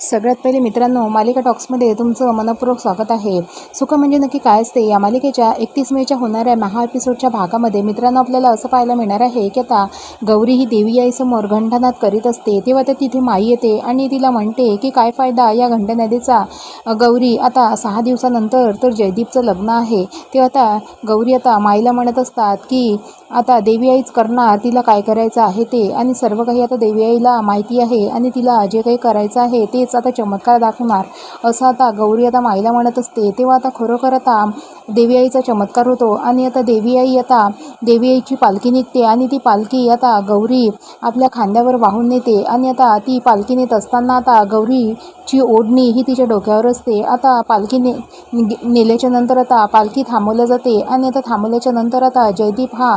सगळ्यात पहिले मित्रांनो मालिका टॉक्समध्ये तुमचं मनपूर्वक स्वागत आहे. सुख म्हणजे नक्की काय असते या मालिकेच्या एकतीस मेच्या होणाऱ्या महा एपिसोडच्या भागामध्ये मित्रांनो आपल्याला असं पाहायला मिळणार आहे की आता गौरी ही देवी आईसमोर घंटानाद करीत असते. तेव्हा तर तिथे माई येते आणि तिला म्हणते की काय फायदा या घंटानादीचा गौरी आता सहा दिवसानंतर तर जयदीपचं लग्न आहे. ते आता गौरी आता माईला म्हणत असतात की आता देवी आईच करणार तिला काय करायचं आहे ते? आणि सर्व काही आता देवी आईला माहिती आहे आणि तिला जे काही करायचं आहे तेच आता चमत्कार दाखवणार. असं आता गौरी आता माईला म्हणत असते. तेव्हा आता खरोखर आता देवी आईचा चमत्कार होतो आणि आता देवी आई आता देवी आईची पालखी निघते आणि ती पालखी आता गौरी आपल्या खांद्यावर वाहून नेते आणि आता ती पालखी नेत असताना आता गौरीची ओढणी ही तिच्या डोक्यावर असते. आता पालखी ने नेल्याच्या नंतर आता पालखी थांबवल्या जाते आणि आता थांबवल्याच्या नंतर आता जयदीप हा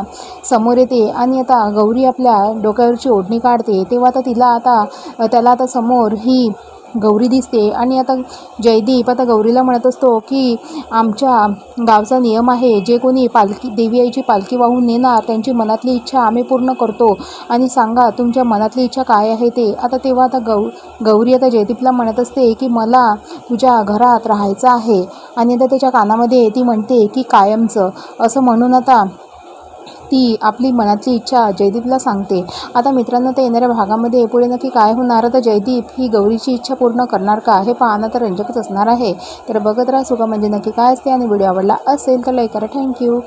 समोर येते आणि आता गौरी आपल्या डोक्यावरची ओढणी काढते. तेव्हा आता तिला आता त्याला आता समोर ही गौरी दिसते. आणि आता जयदीप आता गौरीला म्हणत असतो की आमच्या गावचा नियम आहे जे कोणी पालखी देवी आईची पालखी वाहून नेणार त्यांची मनातली इच्छा आम्ही पूर्ण करतो. आणि सांगा तुमच्या मनातली इच्छा काय आहे ते? आता तेव्हा आता गौ गौरी आता जयदीपला म्हणत असते की मला तुझ्या घरात राहायचं आहे. आणि आता त्याच्या कानामध्ये ती म्हणते की कायमचं. असं म्हणून आता ती आपली मनातली इच्छा जयदीपला सांगते. आता मित्रांनो तर येणाऱ्या भागामध्ये पुढे नक्की काय होणार? तर जयदीप ही गौरीची इच्छा पूर्ण करणार का? हे पाहणं तर रंजकच असणार आहे. तर बघत राहा सुका म्हणजे नक्की काय असते आणि व्हिडिओ आवडला असेल तर लाईक करा. थँक्यू